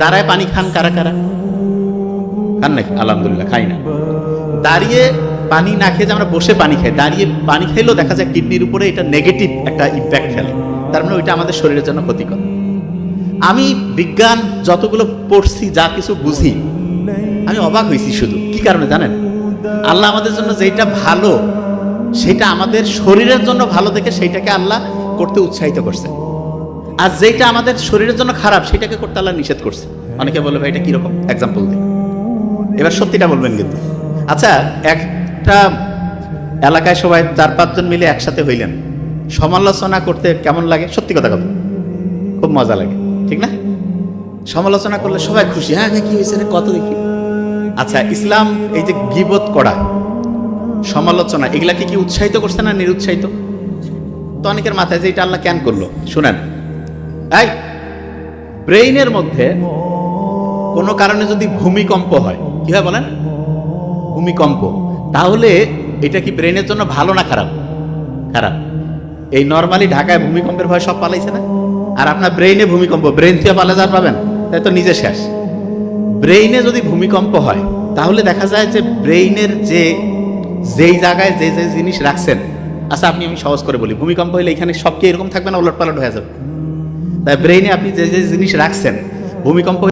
দাঁড়ায় পানি খান কারা কারা? খান নাকি আলহামদুলিল্লাহ, খাই না। দাঁড়িয়ে পানি না খেয়ে যে আমরা বসে পানি খাই, দাঁড়িয়ে পানি খাইলেও দেখা যায় কিডনির উপরে এটা নেগেটিভ একটা ইম্প্যাক্ট ফেলে। তার মানে ওইটা আমাদের শরীরের জন্য ক্ষতিকর। আমি বিজ্ঞান যতগুলো পড়ছি, যা কিছু বুঝি, আমি অবাক হয়েছি শুধু। কি কারণে জানেন? আল্লাহ আমাদের জন্য যেটা ভালো, সেটা আমাদের শরীরের জন্য ভালো দেখে সেইটাকে আল্লাহ করতে উৎসাহিত করছে আর যেটা আমাদের শরীরের জন্য খারাপ সেটাকে করতে আল্লাহ নিষেধ করছে। অনেকে বলে ভাই এটা কীরকম এক্সাম্পল দিই এবার সত্যিটা বলবেন কিন্তু। আচ্ছা একটা এলাকায় সবাই চার পাঁচজন মিলে একসাথে হইলেন। সমালোচনা করতে কেমন লাগে? সত্যি কথা কথা। খুব মজা লাগে ঠিক না? সমালোচনা করলে সবাই খুশি হ্যাঁ হ্যাঁ, কি হয়েছে কত দেখি। আচ্ছা ইসলাম এই যে গিবত করা সমালোচনা এগুলাকে কি উৎসাহিত করছে না নিরুৎসাহিত? তো অনেকের মাথায় যে এটা আল্লাহ কেন করল? শুনেন এই, ব্রেইনের মধ্যে কোনো কারণে যদি ভূমিকম্প হয়, কি হয় বলেন? ভূমিকম্প। তাহলে এটা কি ব্রেনের জন্য ভালো না খারাপ? খারাপ। এই নর্মালি ঢাকায় ভূমিকম্পের ভয় সব পালাইছে না? আর আপনার ব্রেইনে ভূমিকম্প ব্রেন থেকে পালা যার পাবেন? তাই তো নিজে শেষ। ব্রেইনে যদি ভূমিকম্প হয়, তাহলে দেখা যায় যে ব্রেইনের যে, যেই জায়গায় যে যে জিনিস রাখছেন আচ্ছা আপনি আমি সহজ করে বলি, ভূমিকম্প হলে এখানে সব কি এরকম থাকবে না ওলট পালট হয়ে যাবে? তাই ব্রেইনে আপনি যে যে জিনিস রাখছেন ভূমিকম্প